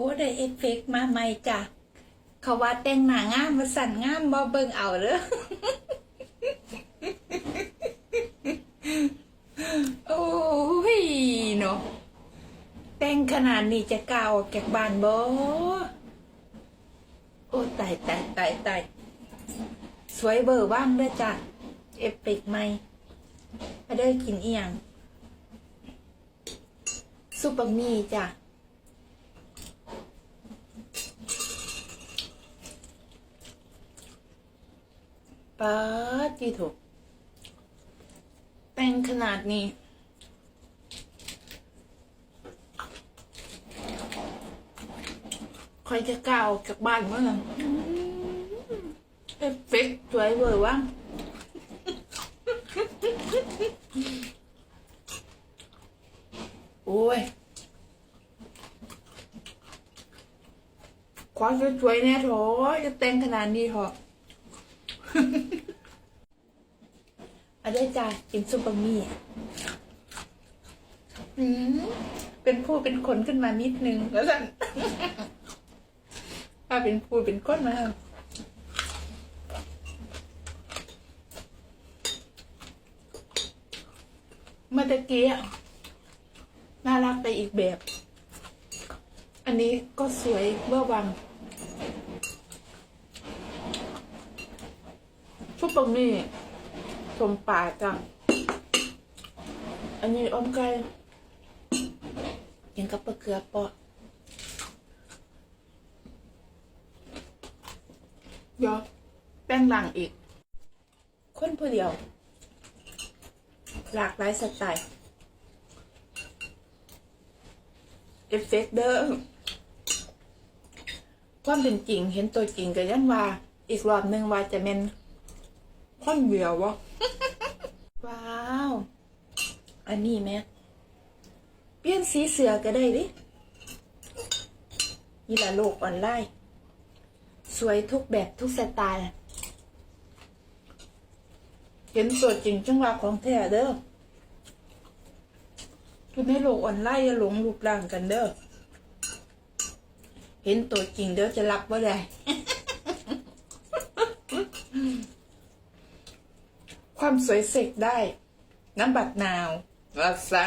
อ้ได้เอฟเฟกต์มาใหม่จ้ะเขาว่าแต่งหน้างามมาสั่นงามบ่เบิ่งเอาเด้อโอ้ยเนาะแต่งขนาดนี้จะกล้าออกจากบ้านบ่โอ้ตายตายตายตายสวยเบอร์ว่างเด้อจ้ะเอฟเฟกต์ใหม่มาได้กินเอียงซุปบะหมี่จ้ะ ป๊าดีถูกแต่งขนาดนี้ใครจะกล้าออกจากบ้านเมื่อไหร่เอฟเฟกต์สวยเวอร์ว่างโอ้ยความสวยๆเนี่ยโถจะแต่งขนาดนี้เถอะ อาได้จ้ะกินซุปบะหมี่อืมเป็นผู้เป็นคนขึ้นมานิดนึงแล้วสั่นถ้าเป็นผู้เป็นคนมาเมื่อตะกี้น่ารักไปอีกแบบ อันนี้ก็สวยเบื้อวังซุปบะหมี่ ชมป่าจังอันนี้อมไก่ยังกับปลาเกลือปาะเดี๋ยวแป้งหลังอีก คนผู้เดียว หลากหลายสไตล์เอฟเฟกต์เด้อความเป็นจริงเห็นตัวจริงก็ยังว่า อีกรอบหนึ่งว่าจะเป็น คนเดียววะว้าว อันนี้แม่เปลี่ยนสีเสือก็ได้ดินี่แหละโลกออนไลน์ สวยทุกแบบทุกสไตล์ เห็นตัวจริงจังว่าของแท้เด้อคือในโลกออนไลน์อย่าหลงรูปร่างกันเด้อ เห็นตัวจริงเด้อจะรับว่าได้ ความสวยเสกได้ น้ำบัดนาวรักษา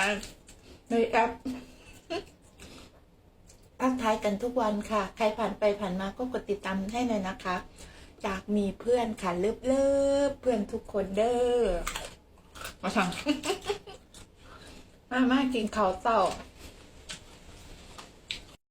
ในแอปทักทายกันทุกวันค่ะ ใครผ่านไปผ่านมาก็กดติดตามให้หน่อยนะคะ จากมีเพื่อนค่ะเลิฟเลิฟเพื่อนทุกคนเด้อมาทำมามากินข้าวเต่า